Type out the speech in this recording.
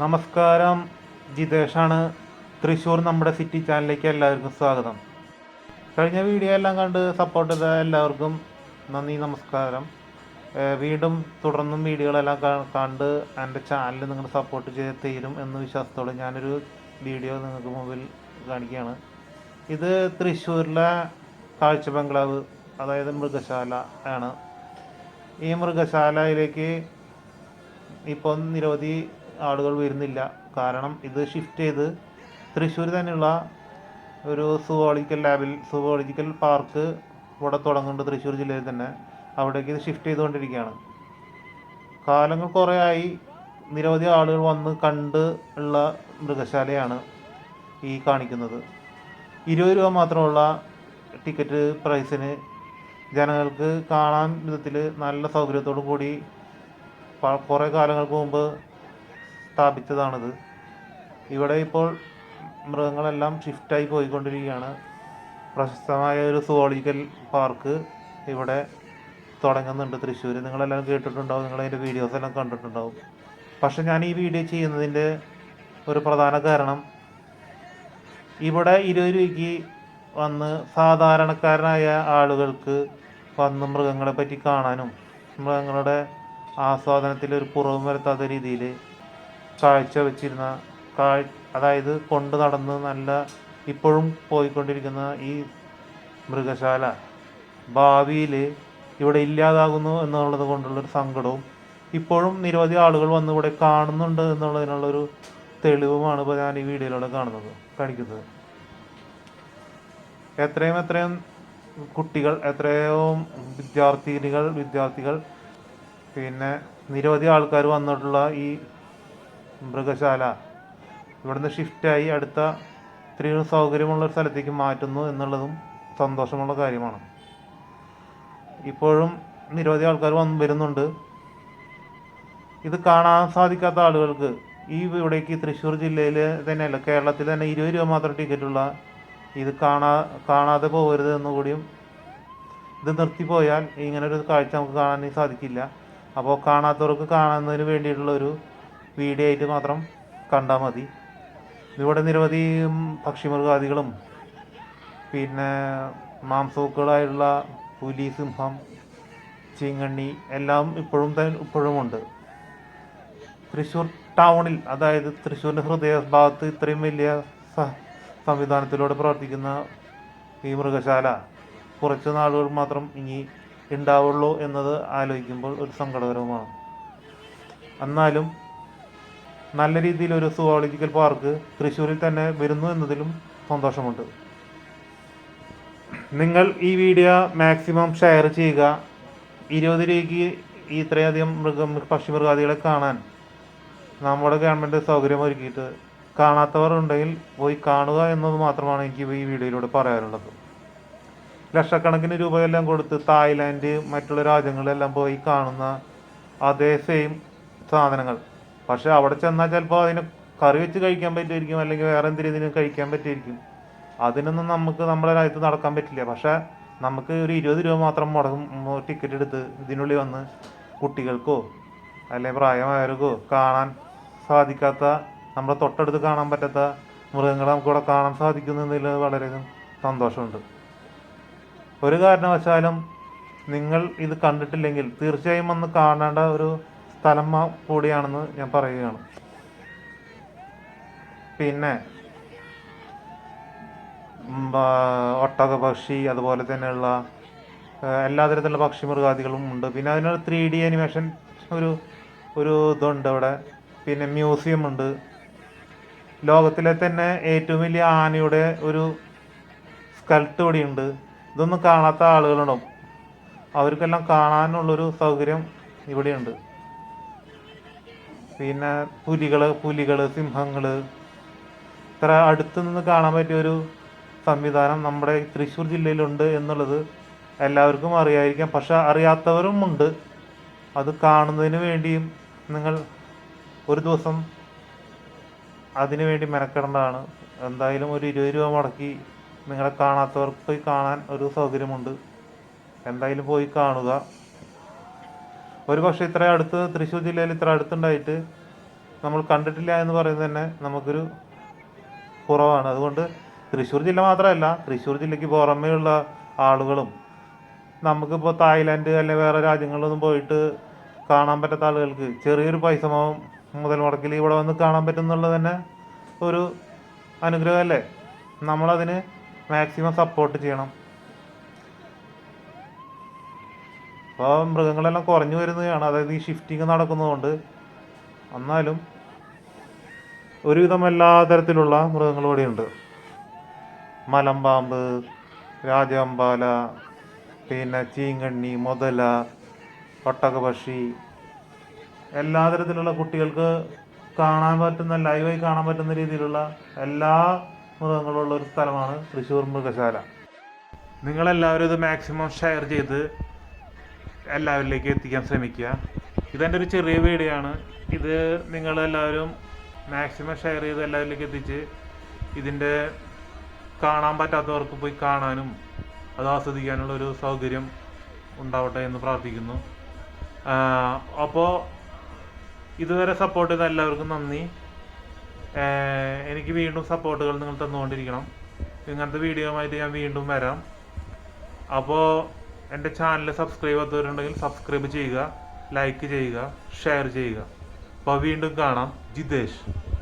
നമസ്കാരം ജിതേഷാണ്. തൃശ്ശൂർ നമ്മുടെ സിറ്റി ചാനലിലേക്ക് എല്ലാവർക്കും സ്വാഗതം. കഴിഞ്ഞ വീഡിയോ എല്ലാം കണ്ട് സപ്പോർട്ട് ചെയ്ത എല്ലാവർക്കും നന്ദി നമസ്കാരം. വീണ്ടും തുടർന്നും വീഡിയോകളെല്ലാം കണ്ട് എന്റെ ചാനൽ നിങ്ങൾ സപ്പോർട്ട് ചെയ്ത് തീരും എന്ന വിശ്വാസത്തോടെ ഞാനൊരു വീഡിയോ നിങ്ങൾക്ക് മുമ്പിൽ കാണിക്കുകയാണ്. ഇത് തൃശ്ശൂരിലെ കാഴ്ച ബംഗ്ലാവ് അതായത് മൃഗശാല ആണ്. ഈ മൃഗശാലയിലേക്ക് ഇപ്പോൾ നിരവധി ആളുകൾ വരുന്നില്ല. കാരണം ഇത് ഷിഫ്റ്റ് ചെയ്ത് തൃശ്ശൂർ തന്നെയുള്ള ഒരു സുവോളജിക്കൽ ലാബിൽ സുവോളജിക്കൽ പാർക്ക് ഇവിടെ തുടങ്ങുന്നുണ്ട് തൃശ്ശൂർ ജില്ലയിൽ തന്നെ. അവിടേക്ക് ഇത് ഷിഫ്റ്റ് ചെയ്തുകൊണ്ടിരിക്കുകയാണ്. കാലങ്ങൾ കുറേ ആയി നിരവധി ആളുകൾ വന്ന് കണ്ട് ഉള്ള മൃഗശാലയാണ് ഈ കാണിക്കുന്നത്. ഇരുപത് രൂപ മാത്രമുള്ള ടിക്കറ്റ് പ്രൈസിന് ജനങ്ങൾക്ക് കാണാൻ വിധത്തിൽ നല്ല സൗകര്യത്തോടു കൂടി കുറേ കാലങ്ങൾക്ക് മുമ്പ് സ്ഥാപിച്ചതാണിത്. ഇവിടെ ഇപ്പോൾ മൃഗങ്ങളെല്ലാം ഷിഫ്റ്റായി പോയിക്കൊണ്ടിരിക്കുകയാണ്. പ്രശസ്തമായ ഒരു സുവോളജിക്കൽ പാർക്ക് ഇവിടെ തുടങ്ങുന്നുണ്ട്. തൃശ്ശൂർ നിങ്ങളെല്ലാം കേട്ടിട്ടുണ്ടാവും. നിങ്ങൾ അതിന്റെ വീഡിയോസ് എല്ലാം കണ്ടിട്ടുണ്ടാവും. പക്ഷെ ഞാൻ ഈ വീഡിയോ ചെയ്യുന്നതിന്റെ ഒരു പ്രധാന കാരണം ഇവിടെ ഇരുപത് രൂപയ്ക്ക് വന്ന് സാധാരണക്കാരനായ ആളുകൾക്ക് വന്ന് മൃഗങ്ങളെ പറ്റി കാണാനും മൃഗങ്ങളുടെ ആസ്വാദനത്തിൽ ഒരു കുറവും വരുത്താത്ത രീതിയിൽ കാഴ്ച വെച്ചിരുന്ന കാഴ് അതായത് കൊണ്ട് നടന്ന് നല്ല ഇപ്പോഴും പോയിക്കൊണ്ടിരിക്കുന്ന ഈ മൃഗശാല ഭാവിയിൽ ഇവിടെ ഇല്ലാതാകുന്നു എന്നുള്ളത് കൊണ്ടുള്ളൊരു സങ്കടവും ഇപ്പോഴും നിരവധി ആളുകൾ വന്ന് ഇവിടെ കാണുന്നുണ്ട് എന്നുള്ളതിനുള്ളൊരു തെളിവുമാണ് ഇപ്പോൾ ഞാൻ ഈ വീഡിയോയിലൂടെ കാണുന്നത് കാണിക്കുന്നത്. എത്രയും എത്രയും കുട്ടികൾ എത്രയോ വിദ്യാർത്ഥിനികൾ വിദ്യാർത്ഥികൾ പിന്നെ നിരവധി ആൾക്കാർ വന്നിട്ടുള്ള ഈ മൃഗശാല. ഇവിടുന്ന് ഷിഫ്റ്റായി അടുത്ത ഇത്രയും സൗകര്യമുള്ള ഒരു സ്ഥലത്തേക്ക് മാറ്റുന്നു എന്നുള്ളതും സന്തോഷമുള്ള കാര്യമാണ്. ഇപ്പോഴും നിരവധി ആൾക്കാർ വന്ന് വരുന്നുണ്ട്. ഇത് കാണാൻ സാധിക്കാത്ത ആളുകൾക്ക് ഈ ഇവിടേക്ക് തൃശ്ശൂർ ജില്ലയിൽ തന്നെയല്ല കേരളത്തിൽ തന്നെ ഇരുപത് രൂപ മാത്രം ടിക്കറ്റുള്ള ഇത് കാണാ കാണാതെ പോകരുത് എന്നുകൂടിയും ഇത് നിർത്തിപ്പോയാൽ ഇങ്ങനൊരു കാഴ്ച നമുക്ക് കാണാൻ സാധിക്കില്ല. അപ്പോൾ കാണാത്തവർക്ക് കാണുന്നതിന് വേണ്ടിയിട്ടുള്ള ഒരു വീഡിയോ ആയിട്ട് മാത്രം കണ്ടാൽ മതി. ഇവിടെ നിരവധി പക്ഷിമൃഗാദികളും പിന്നെ മാംസവുക്കളായുള്ള പുലി സിംഹം ചീങ്കണ്ണി എല്ലാം ഇപ്പോഴും ഇപ്പോഴുമുണ്ട്. തൃശ്ശൂർ ടൗണിൽ അതായത് തൃശ്ശൂരിന്റെ ഹൃദയ ഭാഗത്ത് ഇത്രയും വലിയ സംവിധാനത്തിലൂടെ പ്രവർത്തിക്കുന്ന ഈ മൃഗശാല കുറച്ച് നാളുകൾ മാത്രം ഇനി ഉണ്ടാവുള്ളൂ എന്നത് ആലോചിക്കുമ്പോൾ ഒരു സങ്കടകരവുമാണ്. എന്നാലും നല്ല രീതിയിൽ ഒരു സുവോളജിക്കൽ പാർക്ക് തൃശ്ശൂരിൽ തന്നെ വരുന്നു എന്നതിലും സന്തോഷമുണ്ട്. നിങ്ങൾ ഈ വീഡിയോ മാക്സിമം ഷെയർ ചെയ്യുക. ഇരുപത് രൂപയ്ക്ക് ഇത്രയധികം മൃഗ പക്ഷിമൃഗാദികളെ കാണാൻ നമ്മുടെ ഗവൺമെന്റ് സൗകര്യം ഒരുക്കിയിട്ട് കാണാത്തവർ ഉണ്ടെങ്കിൽ പോയി കാണുക എന്നത് മാത്രമാണ് എനിക്ക് ഈ വീഡിയോയിലൂടെ പറയാനുള്ളത്. ലക്ഷക്കണക്കിന് രൂപയെല്ലാം കൊടുത്ത് തായ്ലാൻഡ് മറ്റുള്ള രാജ്യങ്ങളിലെല്ലാം പോയി കാണുന്ന അതേ സെയിം സാധനങ്ങൾ. പക്ഷെ അവിടെ ചെന്നാൽ ചിലപ്പോൾ അതിന് കറി വെച്ച് കഴിക്കാൻ പറ്റുമായിരിക്കും അല്ലെങ്കിൽ വേറെ എന്തെങ്കിലും കഴിക്കാൻ പറ്റുമായിരിക്കും അതിനൊന്നും നമുക്ക് നമ്മുടെ രാജ്യത്ത് നടക്കാൻ പറ്റില്ല. പക്ഷെ നമുക്ക് ഒരു ഇരുപത് രൂപ മാത്രം മുടക്കും ടിക്കറ്റ് എടുത്ത് ഇതിനുള്ളിൽ വന്ന് കുട്ടികൾക്കോ അല്ലെങ്കിൽ പ്രായമായവർക്കോ കാണാൻ സാധിക്കാത്ത നമ്മുടെ തൊട്ടടുത്ത് കാണാൻ പറ്റാത്ത മൃഗങ്ങളെ നമുക്കിവിടെ കാണാൻ സാധിക്കുന്നതിൽ വളരെ സന്തോഷമുണ്ട്. ഒരു കാരണവശാലും നിങ്ങൾ ഇത് കണ്ടിട്ടില്ലെങ്കിൽ തീർച്ചയായും വന്ന് കാണേണ്ട ഒരു സ്ഥലം കൂടിയാണെന്ന് ഞാൻ പറയുകയാണ്. പിന്നെ ഒട്ടക പക്ഷി അതുപോലെ തന്നെയുള്ള എല്ലാ തരത്തിലുള്ള പക്ഷി മൃഗാദികളും ഉണ്ട്. പിന്നെ അതിനൊരു ത്രീ ഡി അനിമേഷൻ ഒരു ഒരു ഇതുണ്ട് അവിടെ. പിന്നെ മ്യൂസിയം ഉണ്ട്. ലോകത്തിലെ തന്നെ ഏറ്റവും വലിയ ആനയുടെ ഒരു സ്കൾട്ട് ഇവിടെയുണ്ട് ഇതൊന്നും കാണാത്ത ആളുകളുണ്ടാവും. അവർക്കെല്ലാം കാണാനുള്ളൊരു സൗകര്യം ഇവിടെയുണ്ട് പിന്നെ പുലികൾ പുലികൾ സിംഹങ്ങൾ ഇത്ര അടുത്ത് നിന്ന് കാണാൻ പറ്റിയ ഒരു സംവിധാനം നമ്മുടെ തൃശ്ശൂർ ജില്ലയിലുണ്ട് എന്നുള്ളത് എല്ലാവർക്കും അറിയായിരിക്കാം. പക്ഷെ അറിയാത്തവരും ഉണ്ട്. അത് കാണുന്നതിന് വേണ്ടിയും നിങ്ങൾ ഒരു ദിവസം അതിനു വേണ്ടി മെനക്കെടേണ്ടതാണ്. എന്തായാലും ഒരു ഇരുപത് രൂപ മുടക്കി നിങ്ങളെ കാണാത്തവർക്ക് പോയി കാണാൻ ഒരു സൗകര്യമുണ്ട്. എന്തായാലും പോയി കാണുക. ഒരു പക്ഷേ ഇത്ര അടുത്ത് തൃശ്ശൂർ ജില്ലയിൽ ഇത്ര അടുത്തുണ്ടായിട്ട് നമ്മൾ കണ്ടിട്ടില്ല എന്ന് പറയുന്നത് തന്നെ നമുക്കൊരു കുറവാണ്. അതുകൊണ്ട് തൃശ്ശൂർ ജില്ല മാത്രമല്ല തൃശ്ശൂർ ജില്ലയ്ക്ക് പുറമേയുള്ള ആളുകളും നമുക്കിപ്പോൾ തായ്ലാൻഡ് അല്ലെ വേറെ രാജ്യങ്ങളിലൊന്നും പോയിട്ട് കാണാൻ പറ്റാത്ത ആളുകൾക്ക് ചെറിയൊരു പൈസ മുതൽ മുടക്കിൽ ഇവിടെ വന്ന് കാണാൻ പറ്റും എന്നുള്ളത് തന്നെ ഒരു അനുഗ്രഹമല്ലേ? നമ്മളതിന് മാക്സിമം സപ്പോർട്ട് ചെയ്യണം. അപ്പോൾ മൃഗങ്ങളെല്ലാം കുറഞ്ഞു വരുന്നതാണ്. അതായത് ഈ ഷിഫ്റ്റിംഗ് നടക്കുന്നതുകൊണ്ട്. എന്നാലും ഒരുവിധം എല്ലാ തരത്തിലുള്ള മൃഗങ്ങളും ഇവിടെയുണ്ട്. മലമ്പാമ്പ് രാജാമ്പാല പിന്നെ ചീങ്കണ്ണി മുതല ഒട്ടകപക്ഷി. എല്ലാ തരത്തിലുള്ള കുട്ടികൾക്ക് കാണാൻ പറ്റുന്ന ലൈവായി കാണാൻ പറ്റുന്ന രീതിയിലുള്ള എല്ലാ മൃഗങ്ങളുള്ള ഒരു സ്ഥലമാണ് തൃശ്ശൂർ മൃഗശാല. നിങ്ങളെല്ലാവരും ഇത് മാക്സിമം ഷെയർ ചെയ്ത് എല്ലാവരിലേക്ക് എത്തിക്കാൻ ശ്രമിക്കുക. ഇതെന്റെ ഒരു ചെറിയ വീഡിയോ ആണ് ഇത് നിങ്ങളെല്ലാവരും മാക്സിമം ഷെയർ ചെയ്ത് എല്ലാവരിലേക്ക് എത്തിച്ച് ഇതിന്റെ കാണാൻ പറ്റാത്തവർക്ക് പോയി കാണാനും അത് ആസ്വദിക്കാനുള്ള ഒരു സൗകര്യം ഉണ്ടാവട്ടെ എന്ന് പ്രാർത്ഥിക്കുന്നു. അപ്പോൾ ഇതുവരെ സപ്പോർട്ട് ചെയ്ത എല്ലാവർക്കും നന്ദി. എനിക്ക് വീണ്ടും സപ്പോർട്ടുകൾ നിങ്ങൾ തന്നുകൊണ്ടിരിക്കണം. ഇങ്ങനത്തെ വീഡിയോ ആയിട്ട് ഞാൻ വീണ്ടും വരാം. അപ്പോൾ എന്റെ ചാനൽ സബ്സ്ക്രൈബ് ചെയ്യാത്തവരുണ്ടെങ്കിൽ സബ്സ്ക്രൈബ് ചെയ്യുക ലൈക്ക് ചെയ്യുക ഷെയർ ചെയ്യുക. അപ്പോൾ വീണ്ടും കാണാം. ജിതേഷ്.